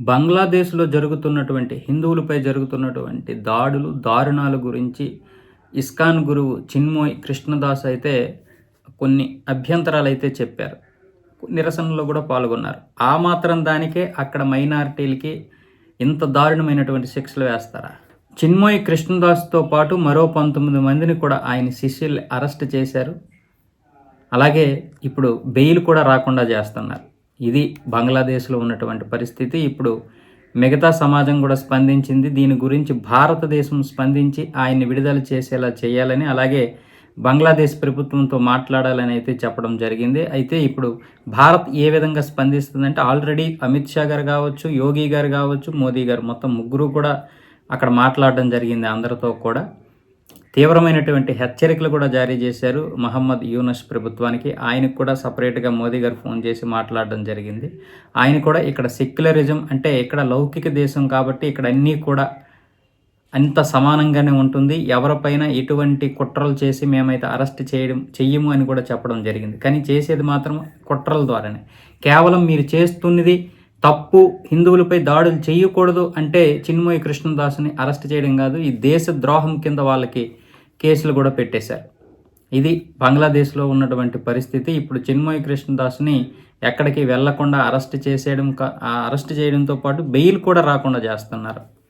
బంగ్లాదేశ్లో జరుగుతున్నటువంటి హిందువులపై జరుగుతున్నటువంటి దాడులు దారుణాల గురించి ఇస్కాన్ గురువు చిన్మోయ్ కృష్ణదాస్ అయితే కొన్ని అభ్యంతరాలు అయితే చెప్పారు. నిరసనలో కూడా పాల్గొన్నారు. ఆ మాత్రం దానికే అక్కడ మైనారిటీలకి ఇంత దారుణమైనటువంటి శిక్షలు వేస్తారా? చిన్మోయ్ కృష్ణదాస్తో పాటు మరో పంతొమ్మిది మందిని కూడా ఆయన శిష్యులు అరెస్ట్ చేశారు. అలాగే ఇప్పుడు బెయిల్ కూడా రాకుండా చేస్తున్నారు. ఇది బంగ్లాదేశ్లో ఉన్నటువంటి పరిస్థితి. ఇప్పుడు మిగతా సమాజం కూడా స్పందించింది. దీని గురించి భారతదేశం స్పందించి ఆయన్ని విడుదల చేసేలా చేయాలని అలాగే బంగ్లాదేశ్ ప్రభుత్వంతో మాట్లాడాలని అయితే చెప్పడం జరిగింది. అయితే ఇప్పుడు భారత్ ఏ విధంగా స్పందిస్తుందంటే ఆల్రెడీ అమిత్ షా గారు కావచ్చు యోగి గారు కావచ్చు మోదీ గారు మొత్తం ముగ్గురు కూడా అక్కడ మాట్లాడడం జరిగింది అందరితో కూడా. తీవ్రమైనటువంటి హెచ్చరికలు కూడా జారీ చేశారు మహమ్మద్ యూనస్ ప్రభుత్వానికి. ఆయనకు కూడా సపరేట్గా మోదీ గారు ఫోన్ చేసి మాట్లాడడం జరిగింది. ఆయన కూడా ఇక్కడ సెక్యులరిజం అంటే ఇక్కడ లౌకిక దేశం కాబట్టి ఇక్కడ అన్నీ కూడా అంత సమానంగానే ఉంటుంది. ఎవరిపైన ఎటువంటి కుట్రలు చేసి మేమైతే అరెస్ట్ చేయడం చెయ్యము అని కూడా చెప్పడం జరిగింది. కానీ చేసేది మాత్రం కుట్రల ద్వారానే. కేవలం మీరు చేస్తున్నది తప్పు హిందువులపై దాడులు చేయకూడదు అంటే చిన్మయ కృష్ణదాస్ని అరెస్ట్ చేయడం కాదు. ఈ దేశ ద్రోహం కింద వాళ్ళకి కేసులు కూడా పెట్టేశారు. ఇది బంగ్లాదేశ్లో ఉన్నటువంటి పరిస్థితి. ఇప్పుడు చిన్మయ కృష్ణదాస్ని ఎక్కడికి వెళ్ళకుండా అరెస్ట్ చేసేయడం కా- అరెస్ట్ చేయడంతో పాటు బెయిల్ కూడా రాకుండా చేస్తున్నారు.